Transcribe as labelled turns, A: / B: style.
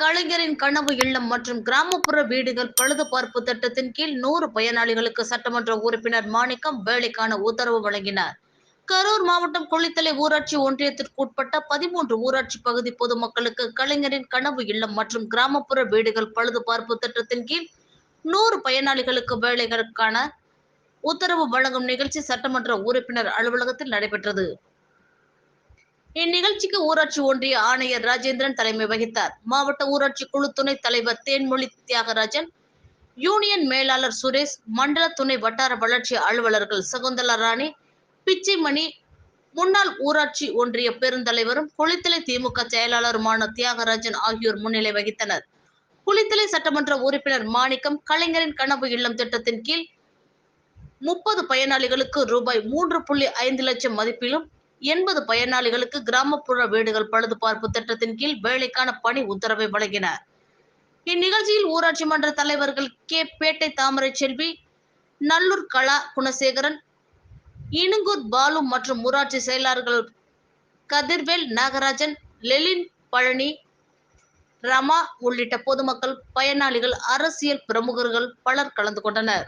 A: கலைஞரின் கனவு இல்லம் மற்றும் கிராமப்புற வீடுகள் பழுதுபார்ப்பு திட்டத்தின் கீழ் நூறு பயனாளிகளுக்கு சட்டமன்ற உறுப்பினர் மாணிக்கம் வேலைக்கான உத்தரவு வழங்கினார். கரூர் மாவட்டம் குளித்தலை ஊராட்சி ஒன்றியத்திற்குட்பட்ட பதிமூன்று ஊராட்சி பகுதி பொதுமக்களுக்கு கலைஞரின் கனவு இல்லம் மற்றும் கிராமப்புற வீடுகள் பழுதுபார்ப்பு திட்டத்தின் கீழ் நூறு பயனாளிகளுக்கு வேலைகளுக்கான உத்தரவு வழங்கும் நிகழ்ச்சி சட்டமன்ற உறுப்பினர் அலுவலகத்தில் நடைபெற்றது. இந்நிகழ்ச்சிக்கு ஊராட்சி ஒன்றிய ஆணையர் ராஜேந்திரன் தலைமை வகித்தார். மாவட்ட ஊராட்சி குழு துணைத் தலைவர் தேன்மொழி தியாகராஜன் யூனியன் மேலாளர் சுரேஷ் மண்டல துணை வட்டார வளர்ச்சி அலுவலர்கள் சகுந்தலா ராணி பிச்சைமணி முன்னாள் ஊராட்சி ஒன்றிய பெருந்தலைவரும் குளித்தலை திமுக செயலாளருமான தியாகராஜன் ஆகியோர் முன்னிலை வகித்தனர். குளித்தலை சட்டமன்ற உறுப்பினர் மாணிக்கம் கலைஞரின் கனவு இல்லம் திட்டத்தின் கீழ் முப்பது பயனாளிகளுக்கு ரூபாய் மூன்று புள்ளி ஐந்து லட்சம் மதிப்பிலும் எண்பது பயனாளிகளுக்கு கிராமப்புற வீடுகள் பழுதுபார்ப்பு திட்டத்தின் கீழ் வேலைக்கான பணி உத்தரவை வழங்கினார். இந்நிகழ்ச்சியில் ஊராட்சி மன்ற தலைவர்கள் கே. பேட்டை தாமரை செல்வி நல்லூர் கலா குணசேகரன் இனுங்கூர் பாலு மற்றும் ஊராட்சி செயலாளர்கள் கதிர்வேல் நாகராஜன் லெலின் பழனி ரமா உள்ளிட்ட பொதுமக்கள் பயனாளிகள் அரசியல் பிரமுகர்கள் பலர் கலந்து கொண்டனர்.